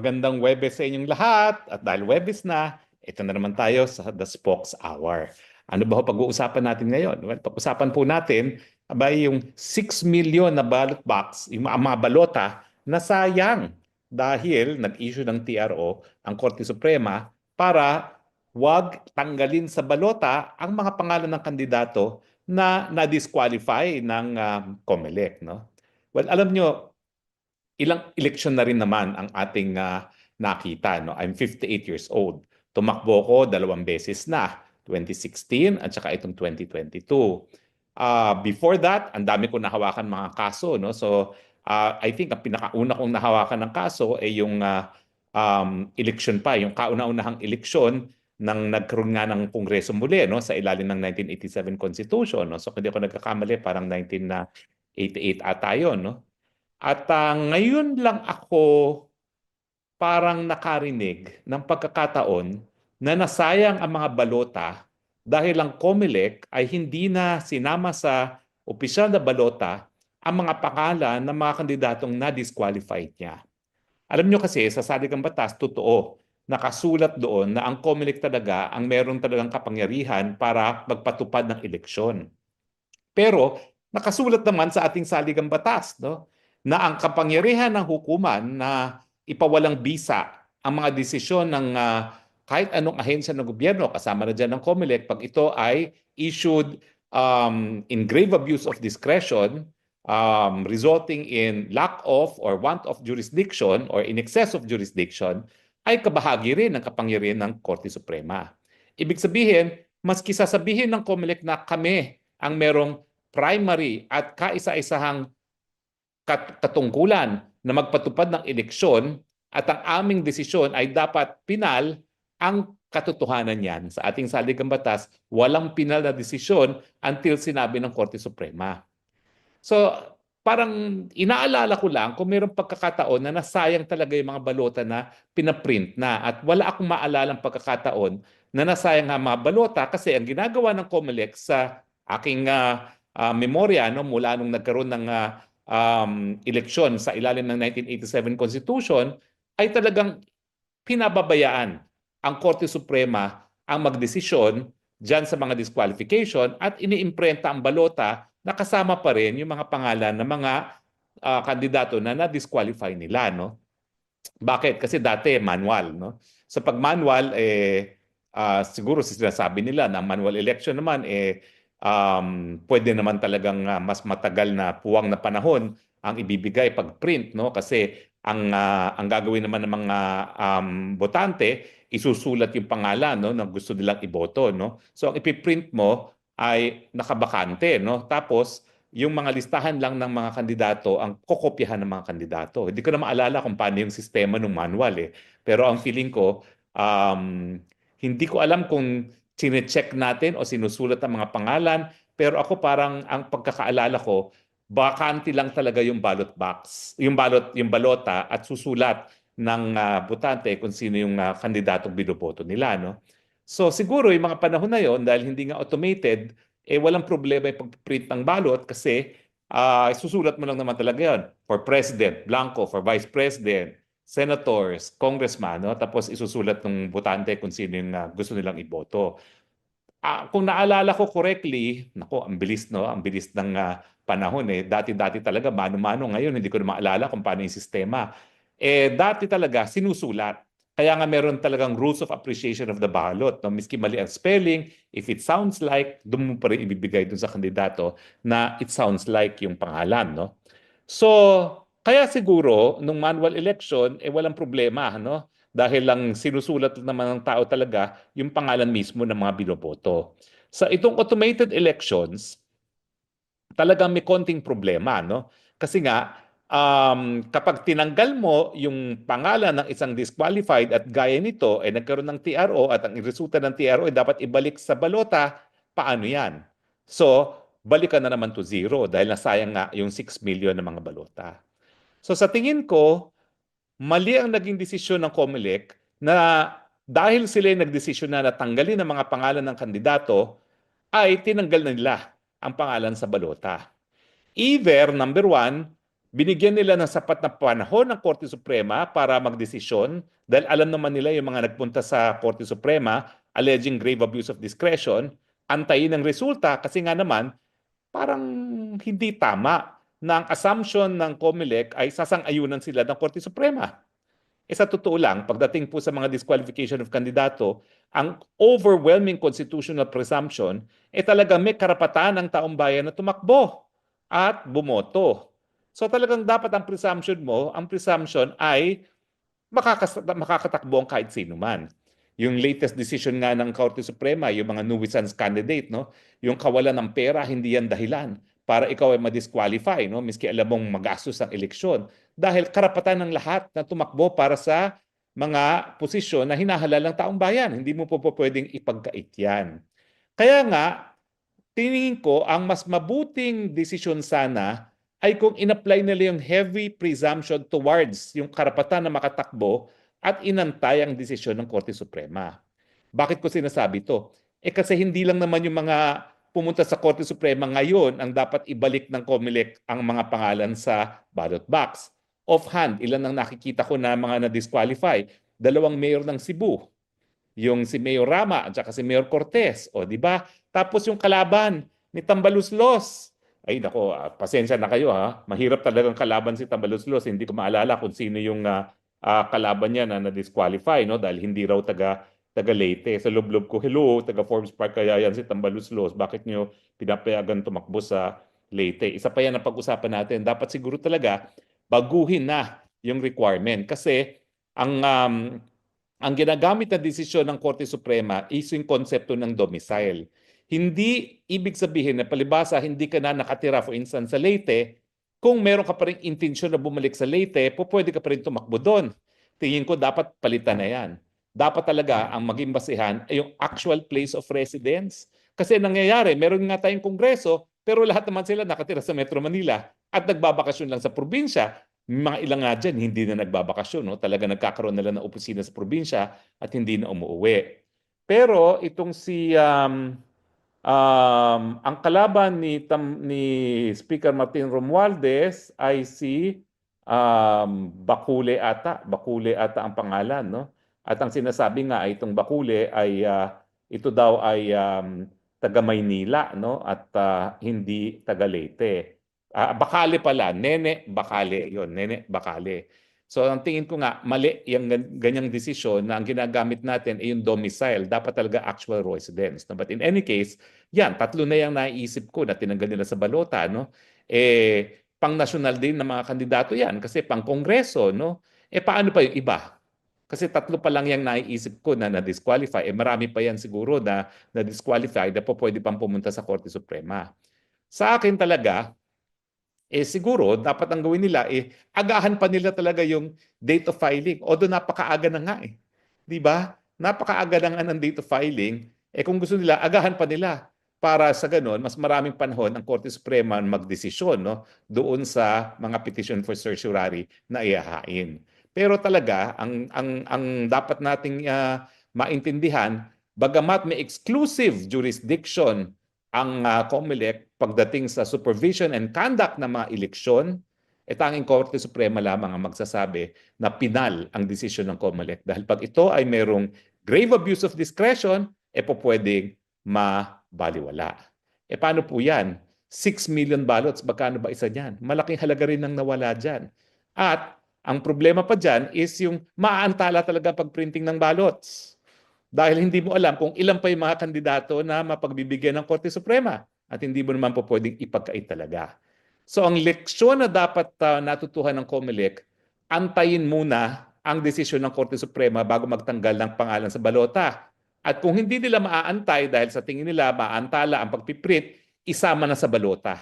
Magandang Webes sa inyong lahat. At dahil Webes na, ito na naman tayo sa The Spokes Hour. Ano ba ho pag-uusapan natin ngayon? Well, pag-usapan po natin abay yung 6 million na ballot box, yung mga balota na sayang dahil nag-issue ng TRO ang Korte Suprema para wag tanggalin sa balota ang mga pangalan ng kandidato na na-disqualify ng uh, COMELEC. No? Well, alam nyo, ilang eleksyon na rin naman ang ating uh, nakita. No? I'm 58 years old. Tumakbo ko dalawang beses na, 2016 at saka itong 2022. Uh, before that, ang dami ko nahawakan mga kaso. No? So, uh, I think ang pinakauna kong nahawakan ng kaso ay yung uh, um, election pa, yung kauna-unahang eleksyon nang nagkaroon nga ng kongreso muli no sa ilalim ng 1987 Constitution no so hindi ako nagkakamali parang 1988 ata yun no at uh, ngayon lang ako parang nakarinig ng pagkakataon na nasayang ang mga balota dahil ang COMELEC ay hindi na sinama sa opisyal na balota ang mga pangalan ng mga kandidatong na-disqualified niya. Alam nyo kasi sa saligang batas, totoo, nakasulat doon na ang COMELEC talaga ang meron talagang kapangyarihan para magpatupad ng eleksyon. Pero nakasulat naman sa ating saligang batas no, na ang kapangyarihan ng hukuman na ipawalang bisa ang mga desisyon ng uh, kahit anong ahensya ng gobyerno, kasama na dyan ng COMELEC, pag ito ay issued um, in grave abuse of discretion, um, resulting in lack of or want of jurisdiction or in excess of jurisdiction, ay kabahagi rin ng kapangyarihan ng Korte Suprema. Ibig sabihin, maski sasabihin ng COMELEC na kami ang merong primary at kaisa-isahang katungkulan na magpatupad ng eleksyon at ang aming desisyon ay dapat pinal ang katotohanan yan sa ating saligang batas, walang pinal na desisyon until sinabi ng Korte Suprema. So, parang inaalala ko lang kung mayroong pagkakataon na nasayang talaga yung mga balota na pinaprint na at wala akong maalalang pagkakataon na nasayang nga mga balota kasi ang ginagawa ng COMELEC sa aking uh, uh, memorya no, mula nung nagkaroon ng uh, um, eleksyon sa ilalim ng 1987 Constitution ay talagang pinababayaan ang Korte Suprema ang magdesisyon dyan sa mga disqualification at iniimprenta ang balota na kasama pa rin yung mga pangalan ng mga uh, kandidato na na-disqualify nila. No? Bakit? Kasi dati manual. No? Sa pag-manual, eh, uh, siguro sinasabi nila na manual election naman, eh, um, pwede naman talagang uh, mas matagal na puwang na panahon ang ibibigay pag print no kasi ang uh, ang gagawin naman ng mga um, botante isusulat yung pangalan no na gusto nilang iboto no so ang ipiprint mo ay nakabakante. No? Tapos, yung mga listahan lang ng mga kandidato ang kokopyahan ng mga kandidato. Hindi ko na maalala kung paano yung sistema ng manual eh. Pero ang feeling ko, um, hindi ko alam kung sine-check natin o sinusulat ang mga pangalan. Pero ako parang ang pagkakaalala ko, bakante lang talaga yung ballot box, yung ballot, yung balota at susulat ng uh, botante kung sino yung uh, kandidatong binoboto nila. No? So siguro yung mga panahon na yon dahil hindi nga automated, eh walang problema yung pag-print ng balot kasi uh, susulat mo lang naman talaga yon for president, blanco, for vice president, senators, congressman, no? tapos isusulat ng botante kung sino yung uh, gusto nilang iboto. Uh, kung naalala ko correctly, nako, ang bilis no, ang bilis ng uh, panahon eh. Dati-dati talaga mano-mano ngayon hindi ko na maalala kung paano yung sistema. Eh dati talaga sinusulat kaya nga meron talagang rules of appreciation of the ballot. No? Miski mali ang spelling, if it sounds like, doon mo pa rin ibibigay dun sa kandidato na it sounds like yung pangalan. No? So, kaya siguro, nung manual election, eh walang problema. No? Dahil lang sinusulat naman ng tao talaga yung pangalan mismo ng mga binoboto. Sa itong automated elections, talagang may konting problema. No? Kasi nga, um, kapag tinanggal mo yung pangalan ng isang disqualified at gaya nito eh, nagkaroon ng TRO at ang resulta ng TRO ay dapat ibalik sa balota, paano yan? So, balikan na naman to zero dahil nasayang nga yung 6 million ng mga balota. So sa tingin ko, mali ang naging desisyon ng COMELEC na dahil sila nagdesisyon na natanggalin ang mga pangalan ng kandidato, ay tinanggal na nila ang pangalan sa balota. Either, number one, binigyan nila ng sapat na panahon ng Korte Suprema para magdesisyon dahil alam naman nila yung mga nagpunta sa Korte Suprema alleging grave abuse of discretion, antayin ang resulta kasi nga naman parang hindi tama na assumption ng COMELEC ay sasang-ayunan sila ng Korte Suprema. Eh sa totoo lang, pagdating po sa mga disqualification of kandidato, ang overwhelming constitutional presumption eh talaga may karapatan ng taong bayan na tumakbo at bumoto. So talagang dapat ang presumption mo, ang presumption ay makakatakbo ang kahit sino man. Yung latest decision nga ng Korte Suprema, yung mga nuisance candidate, no? yung kawalan ng pera, hindi yan dahilan para ikaw ay ma-disqualify, no? miski alam mong magastos ang eleksyon. Dahil karapatan ng lahat na tumakbo para sa mga posisyon na hinahalal ng taong bayan. Hindi mo po, po pwedeng ipagkait yan. Kaya nga, tingin ko ang mas mabuting desisyon sana ay kung in-apply nila yung heavy presumption towards yung karapatan na makatakbo at inantay ang desisyon ng Korte Suprema. Bakit ko sinasabi to? Eh kasi hindi lang naman yung mga pumunta sa Korte Suprema ngayon ang dapat ibalik ng COMELEC ang mga pangalan sa ballot box. Offhand, ilan ang nakikita ko na mga na-disqualify? Dalawang mayor ng Cebu. Yung si Mayor Rama at saka si Mayor Cortez. O, di ba? Tapos yung kalaban ni Tambaluslos. Ay, nako, ah, pasensya na kayo ha. Mahirap talagang kalaban si Tambaluslos. Hindi ko maalala kung sino yung ah, ah, kalaban niya na na-disqualify, no? Dahil hindi raw taga taga Leyte. Sa loob-loob ko, hello, taga Forbes Park kaya yan si Tambaluslos. Bakit niyo pinapayagan tumakbo sa Leyte? Isa pa yan ang pag-usapan natin. Dapat siguro talaga baguhin na yung requirement kasi ang um, ang ginagamit na desisyon ng Korte Suprema is yung konsepto ng domicile. Hindi ibig sabihin na palibasa hindi ka na nakatira for instance sa Leyte, kung meron ka pa rin intensyon na bumalik sa Leyte, po pwede ka pa rin tumakbo doon. Tingin ko dapat palitan na yan. Dapat talaga ang maging basihan ay yung actual place of residence. Kasi nangyayari, meron nga tayong kongreso, pero lahat naman sila nakatira sa Metro Manila at nagbabakasyon lang sa probinsya. Mga ilang nga dyan, hindi na nagbabakasyon. No? Talaga nagkakaroon na lang ng opisina sa probinsya at hindi na umuwi. Pero itong si um, um, ang kalaban ni Tam, ni Speaker Martin Romualdez ay si um, Bakule ata. Bakule ata ang pangalan, no? At ang sinasabi nga ay itong Bakule ay ah, ito daw ay um, taga Maynila, no? At ah, hindi taga Leyte. Ah, Bakale pala, Nene Bakale, 'yon, Nene Bakale. So ang tingin ko nga mali yung gan- ganyang desisyon na ang ginagamit natin ay yung domicile, dapat talaga actual residence. No? But in any case, yan, tatlo na yung naiisip ko na tinanggal nila sa balota, no? Eh pang national din ng mga kandidato yan kasi pang kongreso, no? Eh paano pa yung iba? Kasi tatlo pa lang yung naiisip ko na na-disqualify. Eh marami pa yan siguro na na-disqualify na po pwede pang pumunta sa Korte Suprema. Sa akin talaga, eh siguro dapat ang gawin nila eh agahan pa nila talaga yung date of filing. Although napakaaga na nga eh. 'Di ba? Napakaaga na nga ng date of filing. Eh kung gusto nila, agahan pa nila para sa ganun, mas maraming panahon ang Korte Suprema magdesisyon no, doon sa mga petition for certiorari na ihahain. Pero talaga, ang, ang, ang dapat nating ah, maintindihan, bagamat may exclusive jurisdiction ang uh, COMELEC pagdating sa supervision and conduct ng mga eleksyon, eh tanging Korte Suprema lamang ang magsasabi na pinal ang desisyon ng COMELEC. Dahil pag ito ay merong grave abuse of discretion, eh po pwedeng mabaliwala. Eh paano po yan? 6 million ballots, magkano ba isa niyan? Malaking halaga rin ang nawala dyan. At ang problema pa dyan is yung maaantala talaga pag-printing ng ballots. Dahil hindi mo alam kung ilan pa yung mga kandidato na mapagbibigyan ng Korte Suprema at hindi mo naman po pwedeng ipagkait talaga. So ang leksyon na dapat uh, natutuhan ng COMELEC, antayin muna ang desisyon ng Korte Suprema bago magtanggal ng pangalan sa balota. At kung hindi nila maaantay dahil sa tingin nila maantala ang pagpiprint, isama na sa balota.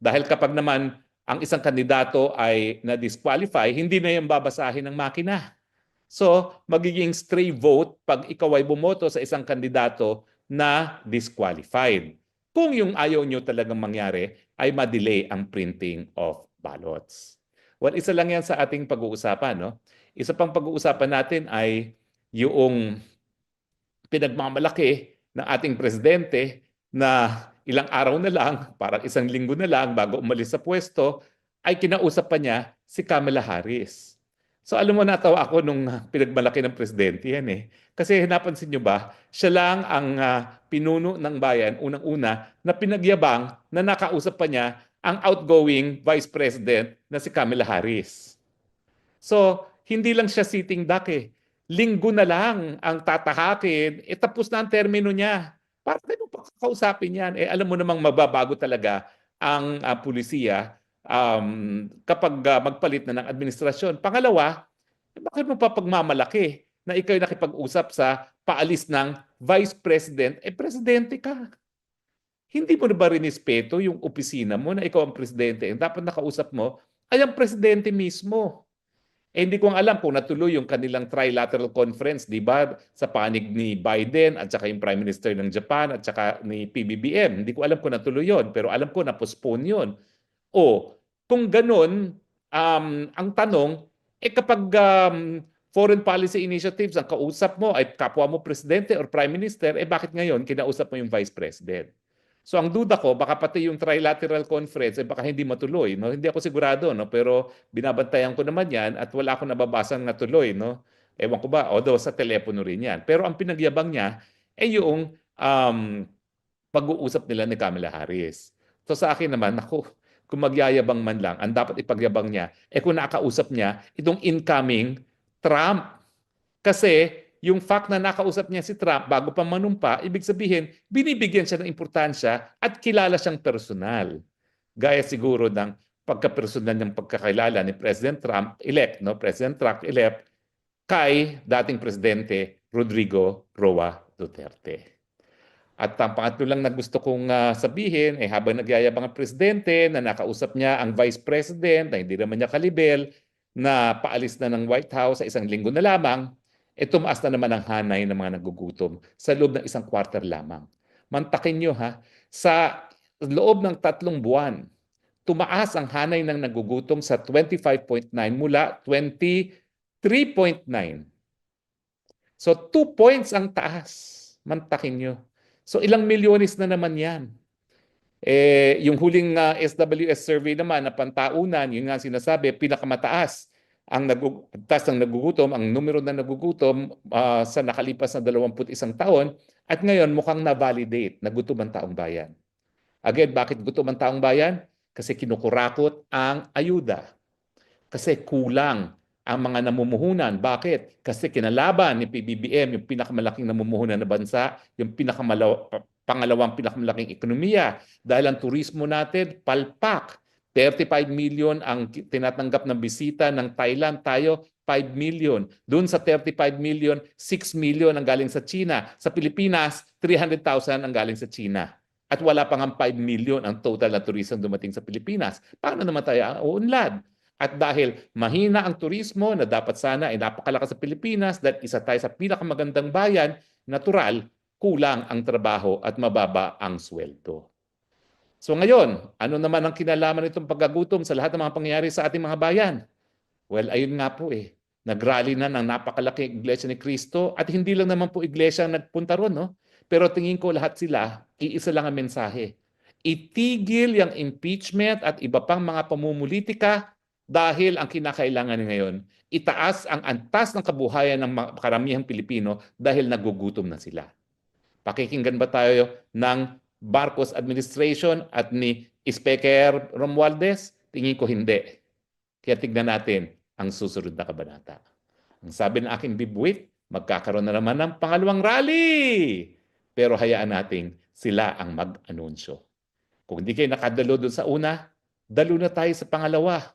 Dahil kapag naman ang isang kandidato ay na-disqualify, hindi na yung babasahin ng makina. So, magiging stray vote pag ikaw ay bumoto sa isang kandidato na disqualified. Kung yung ayaw nyo talagang mangyari, ay ma-delay ang printing of ballots. Well, isa lang yan sa ating pag-uusapan. No? Isa pang pag-uusapan natin ay yung pinagmamalaki ng ating presidente na ilang araw na lang, parang isang linggo na lang bago umalis sa pwesto, ay kinausap pa niya si Kamala Harris. So alam mo, natawa ako nung pinagmalaki ng presidente yan eh. Kasi napansin nyo ba, siya lang ang ah, pinuno ng bayan, unang-una, na pinagyabang na nakausap pa niya ang outgoing Vice President na si Kamala Harris. So, hindi lang siya sitting duck eh. Linggo na lang ang tatahakin, eh tapos na ang termino niya. Para tayo pa kausapin yan. Eh alam mo namang mababago talaga ang ah, pulisiya um, kapag ah, magpalit na ng administrasyon. Pangalawa, eh, bakit mo pa pagmamalaki na ikaw nakipag-usap sa paalis ng Vice President? Eh, Presidente ka. Hindi mo na ba rinespeto yung opisina mo na ikaw ang Presidente? Ang dapat nakausap mo ay ang Presidente mismo. Eh, hindi ko alam kung natuloy yung kanilang trilateral conference, di ba? Sa panig ni Biden at saka yung Prime Minister ng Japan at saka ni PBBM. Hindi ko alam kung natuloy yon, pero alam ko na postpone yon. O, kung ganun, um, ang tanong, eh kapag um, foreign policy initiatives, ang kausap mo ay kapwa mo presidente or prime minister, eh bakit ngayon kinausap mo yung vice president? So ang duda ko, baka pati yung trilateral conference, eh baka hindi matuloy. No? Hindi ako sigurado, no? pero binabantayan ko naman yan at wala akong nababasang na tuloy. No? Ewan ko ba, although sa telepono rin yan. Pero ang pinagyabang niya, eh yung um, pag-uusap nila ni Kamala Harris. So sa akin naman, ako, kung magyayabang man lang, ang dapat ipagyabang niya, eh kung nakausap niya itong incoming Trump. Kasi yung fact na nakausap niya si Trump bago pa manumpa, ibig sabihin, binibigyan siya ng importansya at kilala siyang personal. Gaya siguro ng pagka-personal ng pagkakilala ni President Trump elect, no? President Trump elect kay dating presidente Rodrigo Roa Duterte. At ang pangatlo lang na gusto kong ah, sabihin, eh habang nagyayabang ang presidente na nakausap niya ang vice president na hindi naman niya kalibel, na paalis na ng White House sa isang linggo na lamang, eh tumaas na naman ang hanay ng mga nagugutom sa loob ng isang quarter lamang. Mantakin nyo ha, sa loob ng tatlong buwan, tumaas ang hanay ng nagugutom sa 25.9 mula 23.9. So 2 points ang taas. Mantakin nyo. So ilang milyones na naman yan. Eh, yung huling ah, SWS survey naman na pantaunan, yun nga sinasabi, pinakamataas ang nagug taas ng nagugutom, ang numero na nagugutom ah, sa nakalipas na 21 taon at ngayon mukhang na-validate na gutom ang taong bayan. Again, bakit gutom ang taong bayan? Kasi kinukurakot ang ayuda. Kasi kulang ang mga namumuhunan. Bakit? Kasi kinalaban ni PBBM, yung pinakamalaking namumuhunan na bansa, yung pinakamalaw, pangalawang pinakamalaking ekonomiya. Dahil ang turismo natin, palpak. 35 million ang tinatanggap ng bisita ng Thailand. Tayo, 5 million. Doon sa 35 million, 6 million ang galing sa China. Sa Pilipinas, 300,000 ang galing sa China. At wala pang ang 5 million ang total na tourism dumating sa Pilipinas. Paano naman tayo ang uunlad? At dahil mahina ang turismo na dapat sana ay napakalakas sa Pilipinas dahil isa tayo sa pinakamagandang bayan, natural, kulang ang trabaho at mababa ang sweldo. So ngayon, ano naman ang kinalaman nitong pagkagutom sa lahat ng mga pangyayari sa ating mga bayan? Well, ayun nga po eh. Nagrally na ng napakalaking iglesia ni Kristo at hindi lang naman po iglesia ang nagpunta ron, no? Pero tingin ko lahat sila, iisa lang ang mensahe. Itigil yung impeachment at iba pang mga pamumulitika dahil ang kinakailangan ngayon, itaas ang antas ng kabuhayan ng karamihang Pilipino dahil nagugutom na sila. Pakikinggan ba tayo ng Marcos administration at ni Speaker Romualdez? Tingin ko hindi. Kaya tignan natin ang susunod na kabanata. Ang sabi ng aking bibwit, magkakaroon na naman ng pangalawang rally. Pero hayaan nating sila ang mag-anunsyo. Kung hindi kayo nakadalo doon sa una, dalo na tayo sa pangalawa.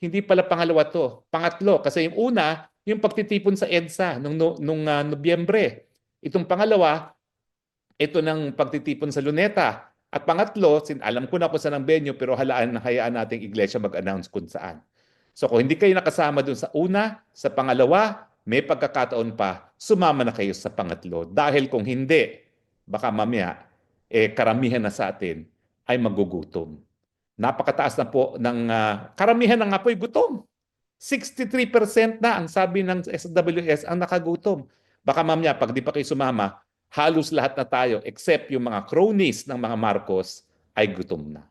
Hindi pala pangalawa to, pangatlo. Kasi yung una, yung pagtitipon sa EDSA nung, nung ah, Nobyembre. Itong pangalawa, ito ng pagtitipon sa Luneta. At pangatlo, sin alam ko na kung saan ang venue, pero halaan hayaan nating iglesia mag-announce kung saan. So kung hindi kayo nakasama dun sa una, sa pangalawa, may pagkakataon pa, sumama na kayo sa pangatlo. Dahil kung hindi, baka mamaya, eh, karamihan na sa atin ay magugutom. Napakataas na po ng ah, karamihan na nga po ay gutom. 63% na ang sabi ng SWS ang nakagutom. Baka mamaya, pag di pa kayo sumama, halos lahat na tayo except yung mga cronies ng mga Marcos ay gutom na.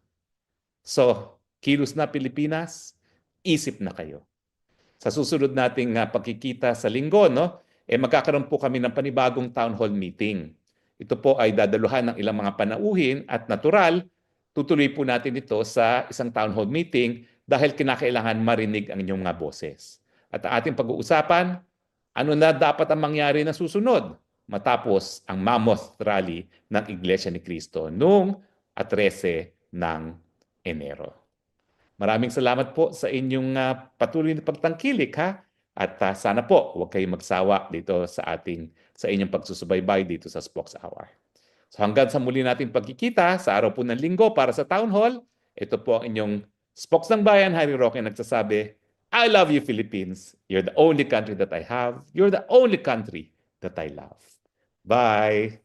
So, Kilos na Pilipinas, isip na kayo. Sa susunod nating ah, pagkikita sa linggo, no, eh magkakaroon po kami ng panibagong town hall meeting. Ito po ay dadaluhan ng ilang mga panauhin at natural, tutuloy po natin ito sa isang town hall meeting dahil kinakailangan marinig ang inyong mga boses. At ang ating pag-uusapan, ano na dapat ang mangyari na susunod matapos ang Mammoth Rally ng Iglesia ni Cristo noong 13 ng Enero. Maraming salamat po sa inyong ah, patuloy na pagtangkilik ha. At ah, sana po huwag kayong magsawa dito sa ating sa inyong pagsusubaybay dito sa Spokes Hour. So hanggang sa muli nating pagkikita sa araw po ng linggo para sa Town Hall, ito po ang inyong Spokes ng Bayan, Harry Roque nagsasabi, I love you Philippines. You're the only country that I have. You're the only country that I love. Bye!